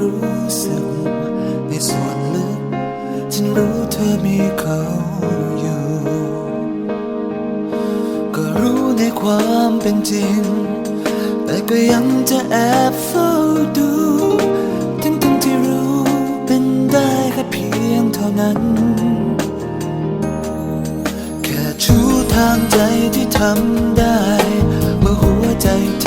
รู้สึกในส่วนลึก ฉันรู้เธอมีเขาอยู่ ก็รู้ในความเป็นจริง แต่ก็ยังจะแอบเฝ้าดูทั้งทั้งที่รู้เป็นได้แค่เพียงเท่านั้น แค่ชูทางใจที่ทำได้ เมื่อหัวใจเธ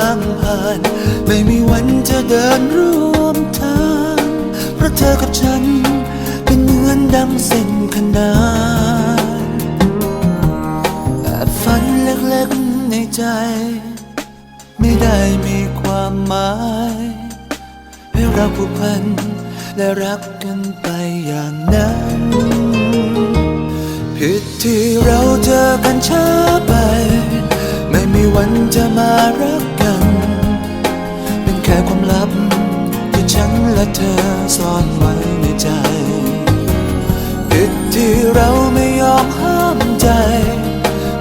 างผ่าน ไม่มีวันจะเดินร่วมทาง เพราะเธอกับฉัน เป็นเหมือนดังเส้นขนานแอบฝันเล็กๆในใจ ไม่ได้มีความหมาย ให้เราผูกพันและรักกันไปอย่างนั้นผิดที่เราเจอกันช้าไป ไม่มีวันจะมารัก และเธอซ่อนไว้ในใจผิดที่เราไม่ยอมห้ามใจ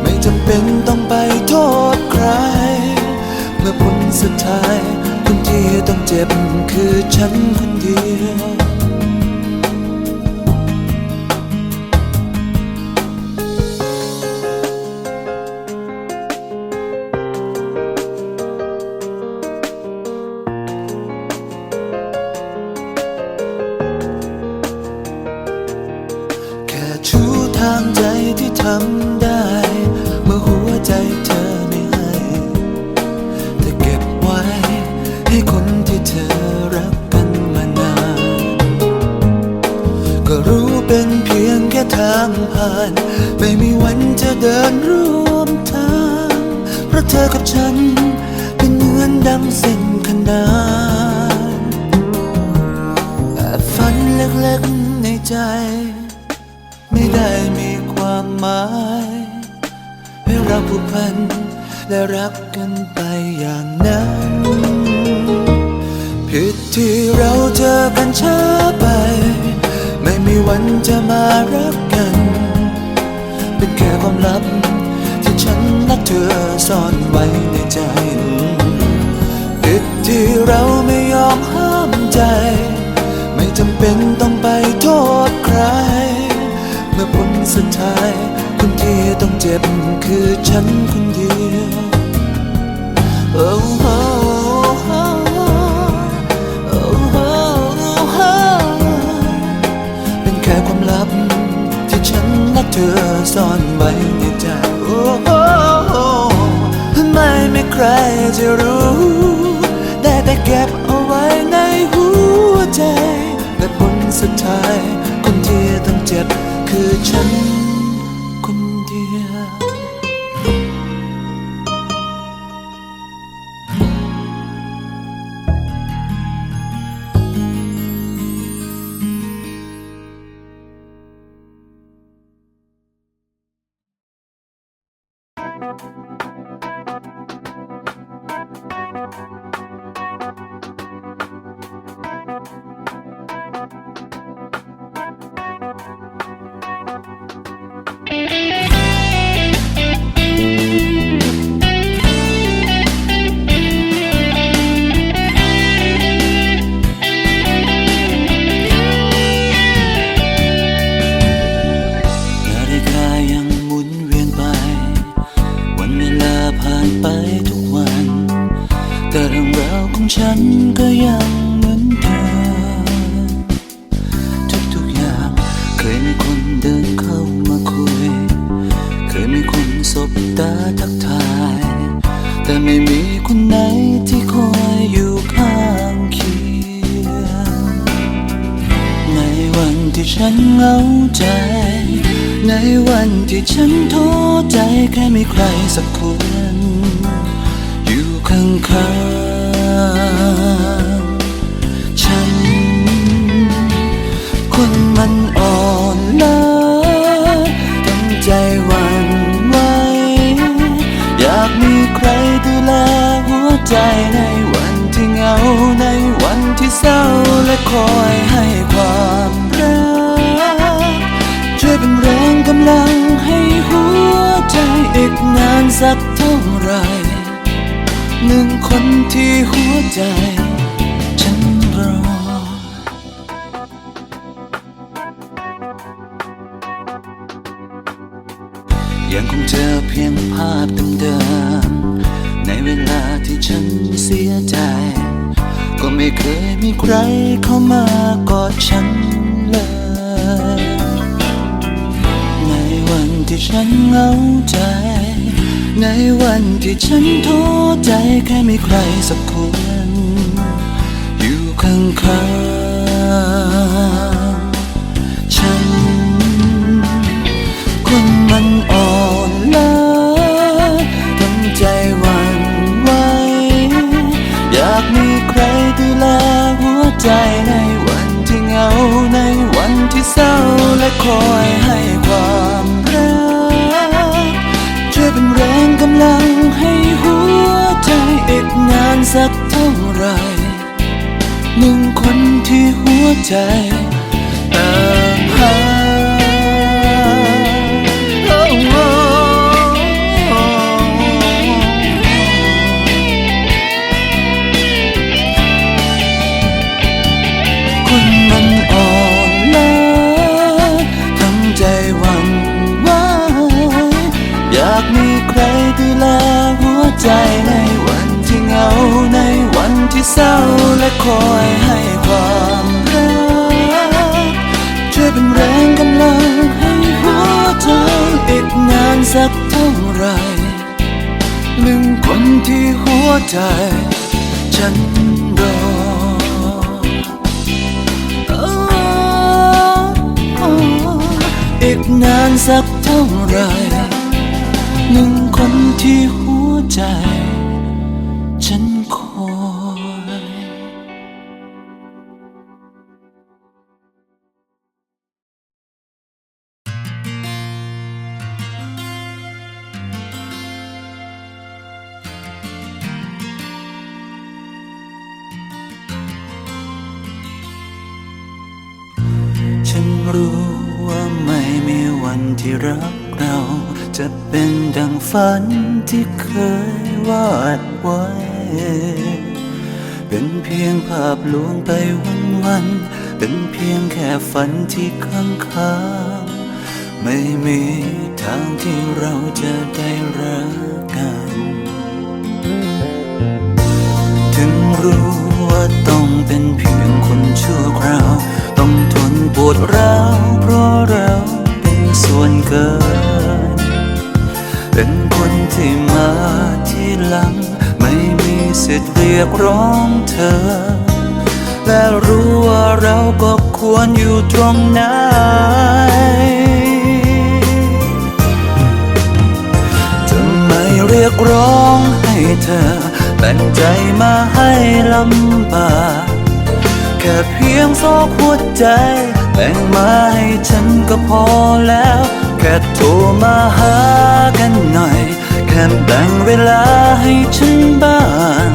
ไม่จำเป็นต้องไปโทษใคร เมื่อผลสุดท้ายคนที่ต้องเจ็บคือฉันคนเดียว เธอรักกันมานาน ก็รู้เป็นเพียงแค่ทางผ่าน ไม่มีวันจะเดินร่วมทาง เพราะเธอกับฉัน เป็นเหมือนดังเส้นขนานแอบฝันเล็กๆในใจ ไม่ได้มีความหมายให้เราผูกพันและรักกันไปอย่างนั้น ผิดที่เราเจอกันช้าไป ไม่มีวันจะมารักกัน เป็นแค่ความลับ ที่ฉันและเธอซ่อนไว้ในใจผิดที่เราไม่ยอมห้ามใจ ไม่จำเป็นต้องไปโทษใคร เมื่อผลสุดท้ายคนที่ต้องเจ็บคือฉันคนเดียว ธอซ่อนไว้ในใจ โอ้โหไม่มีใครจะรู้ ได้แต่เก็บเอาไว้ในหัวใจ และผลสุดท้าย คนที่ต้องเจ็บคือฉัน นา ฉันเหงาใจ ในวันที่ฉันท้อใจแค่มีใครสักคน อยู่ข้างๆฉัน คนมันอ่อนล้าทั้งใจหวั่นไหวอยากมีใครดูแลหัวใจในวันที่เหงาในวันที่เศร้าและคอยให้ความ สักเท่าไร หนึ่งคนที่หัวใจ ฉันรอ ยังคงเจอเพียงภาพเดิมๆในเวลาที่ฉันเสียใจ ก็ไม่เคยมีใครเข้ามากอดฉันเลยในวันที่ฉันเหงาใจ ในวันที่ฉันท้อใจแค่มีใครสักคน ใจในวันที่เหงาในวันที่เศร้าและคอยให้ความรักช่วยเป็นแรงกำลังให้หัวใจอีกนานสักเท่าไหรหนึ่งคนที่หัวใจ ฉันรออีกนานสักเท่าไหรหนึ่งคนที่ ใจ ฉันคอยฉันรู้ว่าไม่มีวันที่รัก จะเป็นดังฝันที่เคยวาดไว้ เป็นเพียงภาพลวงไปวันวัน เป็นเพียงแค่ฝันที่ค้างคางไม่มีทางที่เราจะได้รักกัน ถึงรู้ว่าต้องเป็นเพียงคนชั่วคราว ต้องทนปวดร้าวเพราะเราเป็นส่วนเกิน เป็นคนที่มาที่หลัง ไม่มีสิทธิ์เรียกร้องเธอ และรู้ว่าเราก็ควรอยู่ตรงไหนจะไมเรียกร้องให้เธอแต่งใจมาให้ลำบากแค่เพียงซอกหัวใจแบ่งมาให้ฉันก็พอแล้ว ค่โทรมาหากันหน่อย แค่แบ่งเวลาให้ฉันบ้าง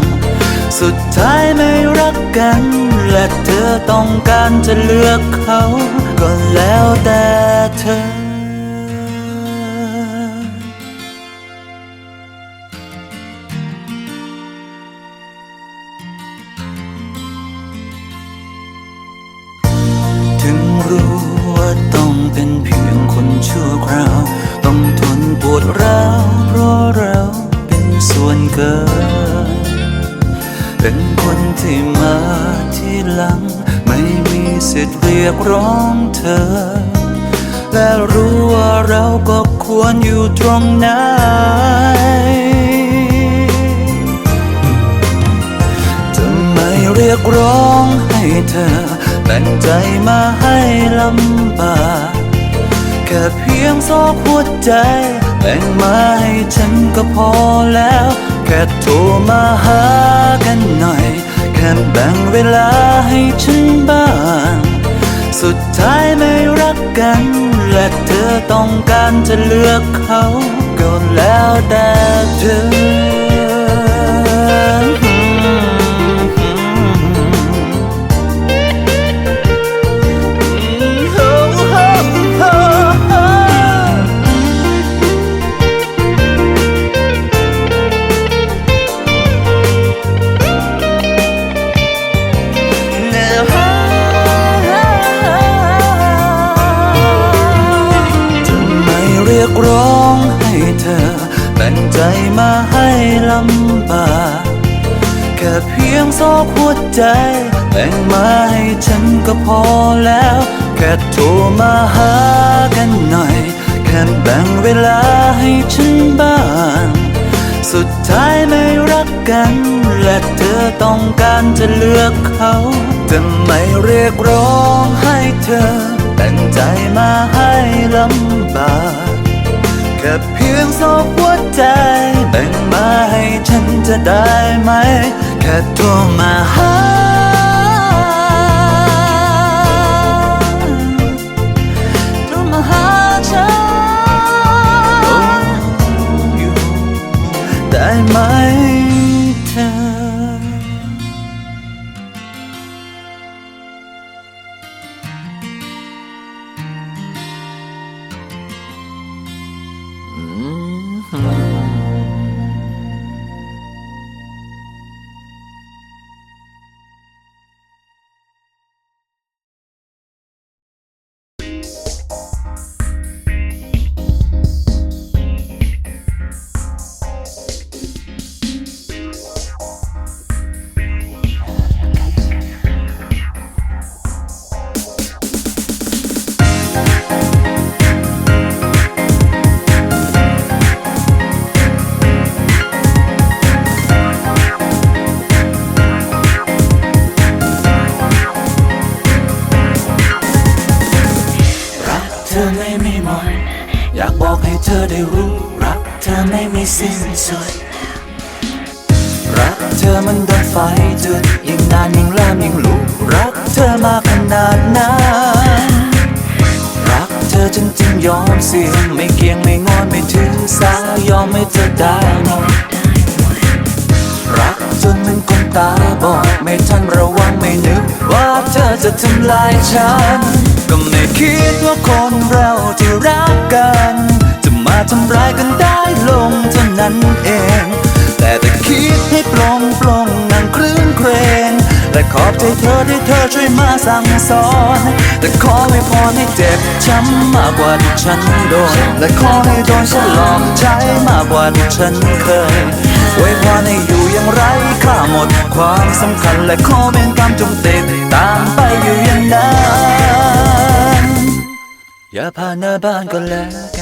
สุดท้ายไม่รักกัน และเธอต้องการจะเลือกเขา ก็แล้วแต่เธอถึงรู้ ลัง ไม่มีสิทธิ์เรียกร้องเธอ และรู้ว่าเราก็ควรอยู่ตรงไหนจะไม่เรียกร้องให้เธอแต่งใจมาให้ลำบากแค่เพียงซอกหัวใจแบ่งมาให้ฉันก็พอแล้ว แค่โทรมาหากันหน่อย ค่แบ่งเวลาให้ฉันบ้าง สุดท้ายไม่รักกัน และเธอต้องการจะเลือกเขา ก็แล้วแต่เธอ ใจมาให้ลำบากแค่เพียงโซกหัวใจแบ่งมาให้ฉันก็พอแล้ว แค่โทรมาหากันหน่อย แค่แบ่งเวลาให้ฉันบ้าง สุดท้ายไม่รักกัน และเธอต้องการจะเลือกเขาแต่ไม่เรียกร้องให้เธอ แต่งใจมาให้ลำบาก แค่เพียงสองหัวใจแบ่งมาให้ฉันจะได้ไหม แค่โทรมาหาโทรมาหาฉันได้ไหม อยากบอกให้เธอได้รู้รักเธอไม่มีสิ้นสุด รักเธอมันดังไฟจุดยิ่งนานยิ่งแรงยิ่งลุกรักเธอมาขนาดนั้นรักเธอจนจึงยอมเสี่ยงไม่เกียงไม่งอนไม่ถือสายอมให้เธอได้หมดรักจนมันคนตาบอดไม่ทันระวังไม่นึกว่าเธอจะทำลายฉัน ก็ไม่คิดว่าคนเราที่รักกัน จะมาทำร้ายกันได้ลงเท่านั้นเอง แต่แต่คิดให้ปลงปลงนั่งคลื่นเครงและขอบใจเธอที่เธอช่วยมาสั่งสอน แต่ขอไม่พอให้เจ็บช้ำมากกว่าที่ฉันโดน และขอให้โดนฉันหลอกใจมากกว่าที่ฉันเคยไว้พรให้อยู่อย่างไรค่าหมดความสำคัญ และขอเป็นกรรมจงติดตามไปอยู่อย่างนั้น อย่าพาหน้าบ้านก็แล้วกัน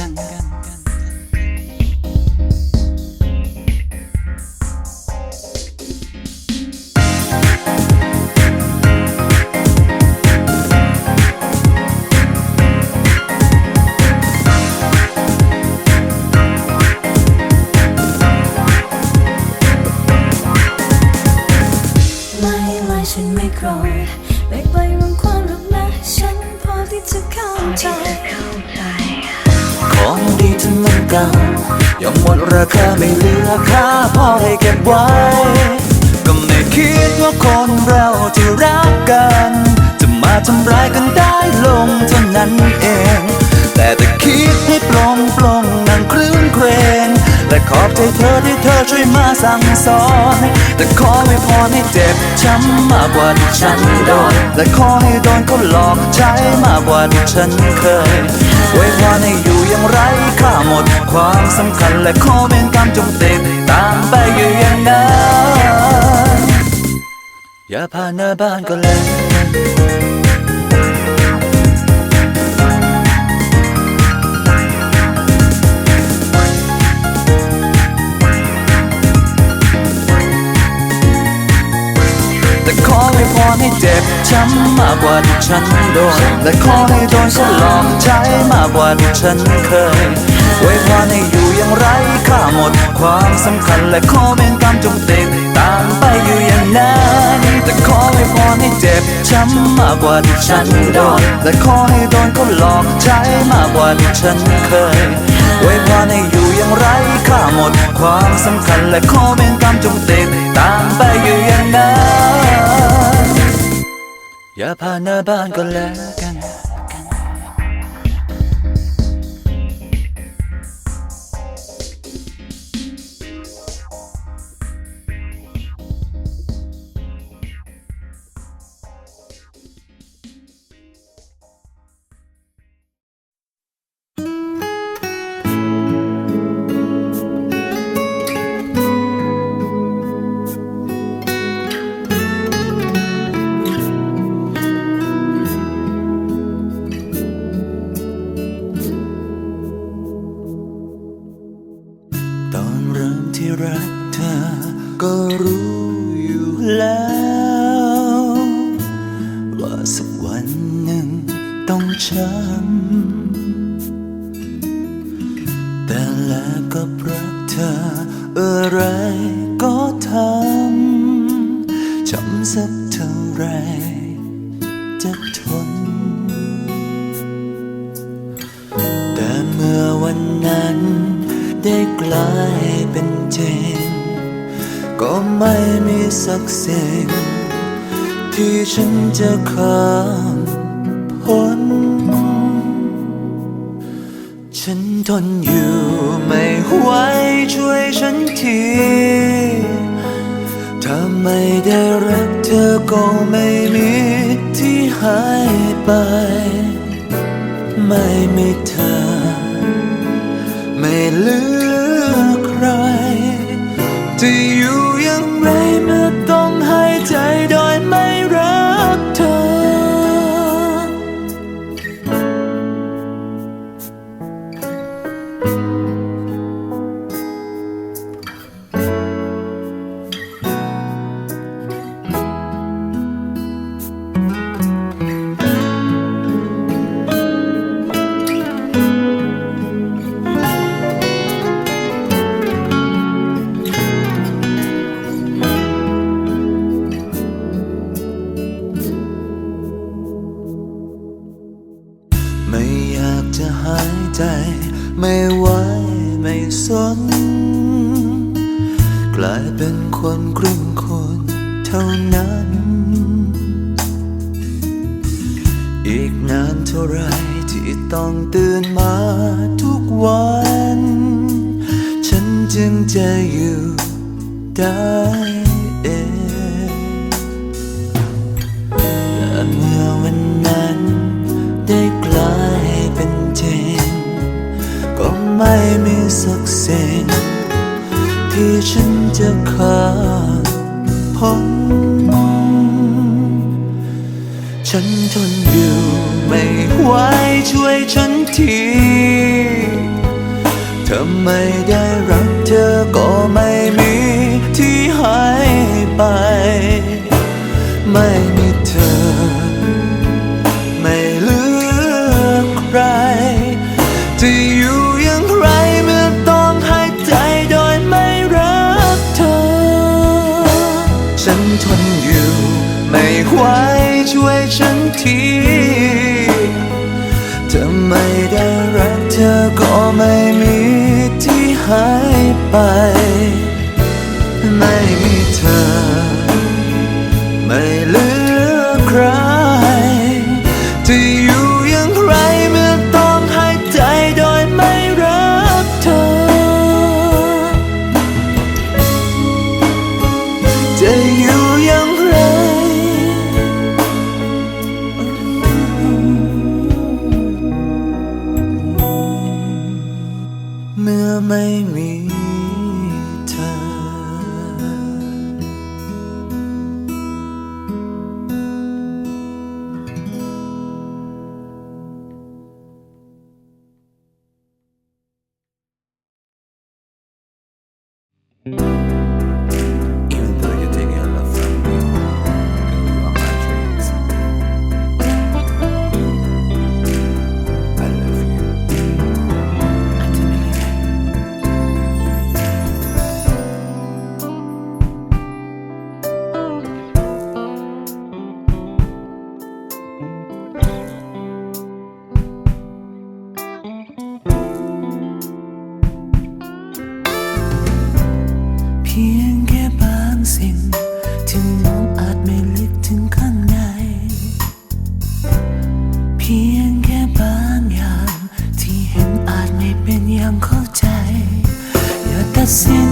เก่ายังหมดราคาไม่เหลือค่าพอให้เก็บไว้ ก็ไม่คิดว่าคนเราที่รักกัน จะมาทำร้ายกันได้ลงเท่านั้นเอง แต่แต่คิดให้ปลงปลงนั่งคลื่นเครงและขอบใจเธอที่เธอช่วยมาสั่งสอน แต่ขอไม่พอให้เจ็บช้ำมากกว่าที่ฉันโดน และขอให้โดนเขาหลอกใช้มากกว่าที่ฉันเคย ไว้พรให้อยู่อย่างไรค่าหมด ความสำคัญและขอเป็นการมจงติดตามไปอยู่อย่างนั้น อย่าผ่านหน้าบ้านก็เลย ไม่พอให้เจ็บช้ำมากกว่าที่ฉันโดน และขอให้โดนฉันหลอกใช้มากกว่าที่ฉันเคยไว้พรให้อยู่อย่างไรค่าหมด ความสำคัญและขอเป็นกรรมจงติดตามไปอยู่อย่างนั้นแต่ขอไม่พอให้เจ็บช้ำมากกว่าที่ฉันโดน และขอให้โดนเขาหลอกใช้มากกว่าที่ฉันเคยไว้พรให้อยู่อย่างไรค่าหมด ความสำคัญและขอเป็นกรรมจงติดตามไปอยู่อย่างนั้น อย่าผ่ ท่าไรจะทน แต่เมื่อวันนั้นได้กลายเป็นจริง ก็ไม่มีสักสิ่ง ที่ฉันจะข้ามพ้น ฉันทนอยู่ไม่ไหวช่วยฉันที ถ้าไม่ได้รักเธอก็ไม่มีที่หายไป ไม่มีเธอ ไม่ลืม นานเท่าไรที่ต้องตื่นมาทุกวัน ฉันจึงจะอยู่ได้เองแต่เมื่อวันนั้นได้กลายเป็นจริงก็ไม่มีสักสิ่งที่ฉันจะขาดพ้น ไว้ช่วยฉันทีทำไม่ได้รักเธอ ไม่มีที่หายไป เมื่อไม่มี สิ่ง ที่มองอาจไม่ลึกถึงข้างใน เพียงแค่บางอย่าง ที่เห็นอาจไม่เป็นอย่างเข้าใจ อย่าตัดสิน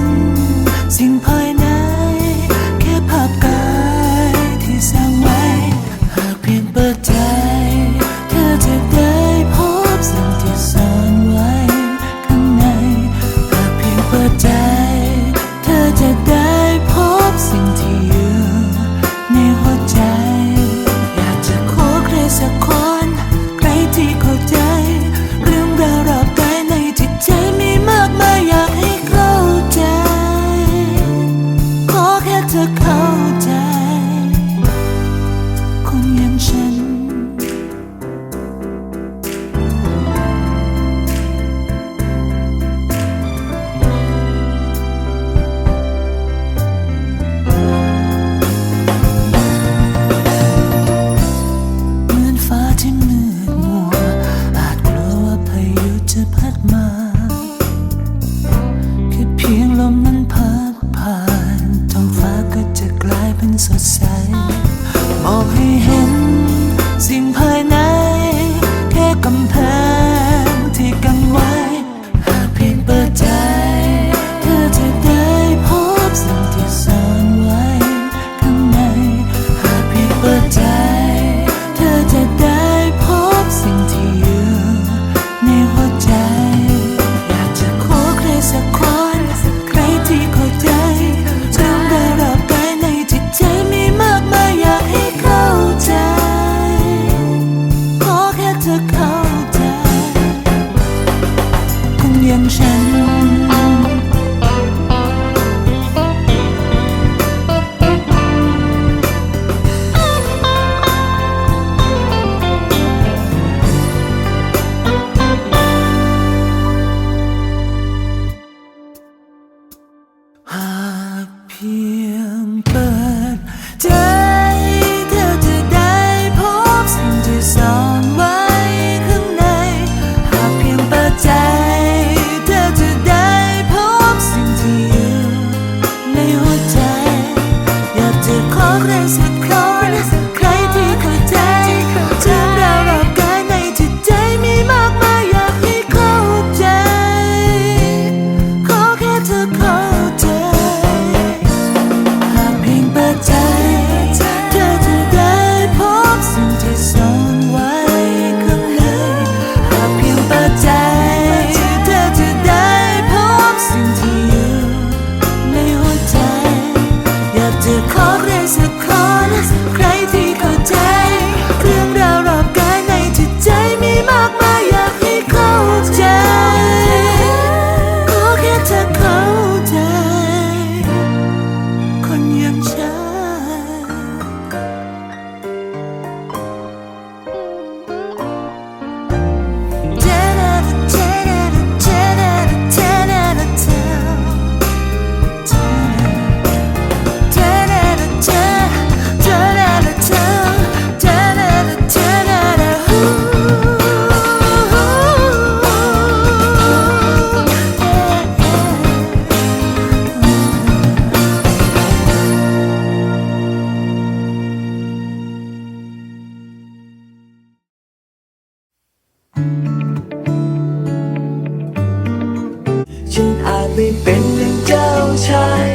ไม่เป็นดังเจ้าชาย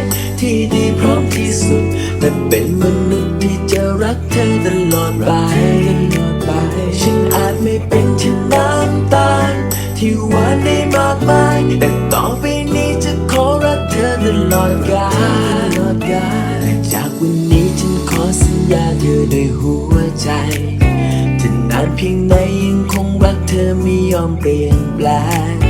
ที่ดีพร้อมที่สุด แต่เป็นมนุษย์ที่จะรักเธอตลอดไป ฉันอาจไม่เป็นเช่นน้ำตาล ที่หวานได้มากมาย แต่ต่อไปนี้จะขอรักเธอตลอดกาลและจากวันนี้ฉันขอสัญญาเธอด้วยหัวใจจะนานเพียงไหนยังคงรักเธอไม่ยอมเปลี่ยนแปลง